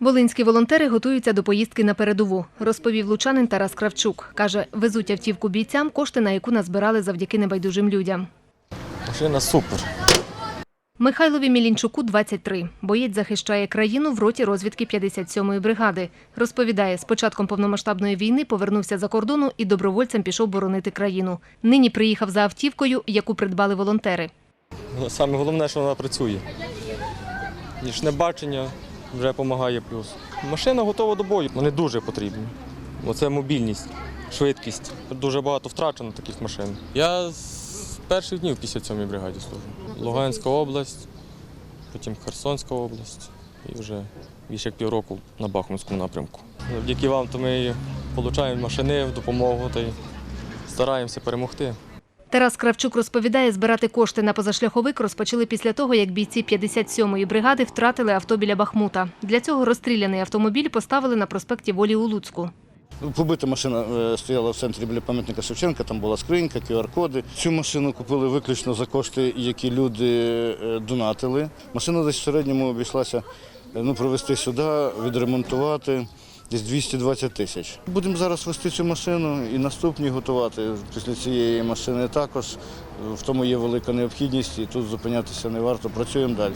Волинські волонтери готуються до поїздки на передову, розповів лучанин Тарас Кравчук. Каже, везуть автівку бійцям, кошти на яку назбирали завдяки небайдужим людям. Машина супер. Михайлові Мілінчуку 23. Боєць захищає країну в роті розвідки 57-ї бригади. Розповідає, з початком повномасштабної війни повернувся за кордону і добровольцем пішов боронити країну. Нині приїхав за автівкою, яку придбали волонтери. Ну, Саме головне, що вона працює. Нічне бачення вже допомагає плюс. Машина готова до бою. Вони дуже потрібні. Оце мобільність, швидкість. Дуже багато втрачено таких машин. Я з перших днів в 57-й бригаді служу. Луганська область, потім Херсонська область і вже більше як півроку на Бахмутському напрямку. Завдяки вам то ми отримуємо машини в допомогу та й стараємося перемогти. Тарас Кравчук розповідає, збирати кошти на позашляховик розпочали після того, як бійці 57-ї бригади втратили авто біля Бахмута. Для цього розстріляний автомобіль поставили на проспекті Волі у Луцьку. Побита машина е, стояла в центрі біля пам'ятника Шевченка, там була скринька, QR-коди. Цю машину купили виключно за кошти, які люди е, донатили. Машина десь в середньому обійшлася е, ну, провести сюди, відремонтувати. Десь 220 тисяч. Будемо зараз вести цю машину і наступні готувати. Після цієї машини також. В тому є велика необхідність і тут зупинятися не варто. Працюємо далі.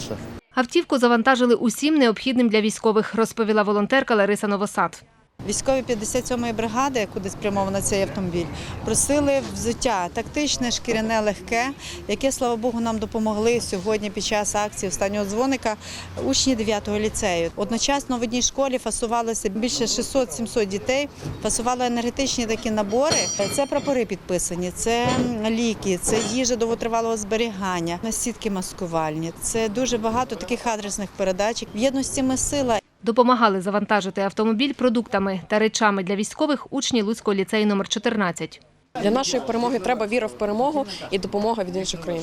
Автівку завантажили усім необхідним для військових, розповіла волонтерка Лариса Новосад. Військові 57-ї бригади, куди спрямовано цей автомобіль, просили взуття тактичне, шкіряне, легке, яке, слава Богу, нам допомогли сьогодні під час акції останнього дзвоника учні 9-го ліцею. Одночасно в одній школі фасувалося більше 600-700 дітей, фасували енергетичні такі набори. Це прапори підписані, це ліки, це їжа довготривалого зберігання, сітки маскувальні. Це дуже багато таких адресних передач. В єдності ми сила. Допомагали завантажити автомобіль продуктами та речами для військових учні Луцького ліцею номер 14. Для нашої перемоги треба віра в перемогу і допомога від інших країн.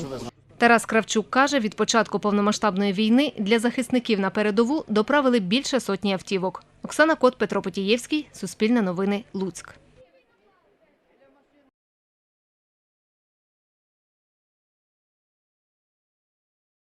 Тарас Кравчук каже, від початку повномасштабної війни для захисників на передову доправили більше сотні автівок. Оксана Кот, Петро Потієвський, Суспільне новини, Луцьк.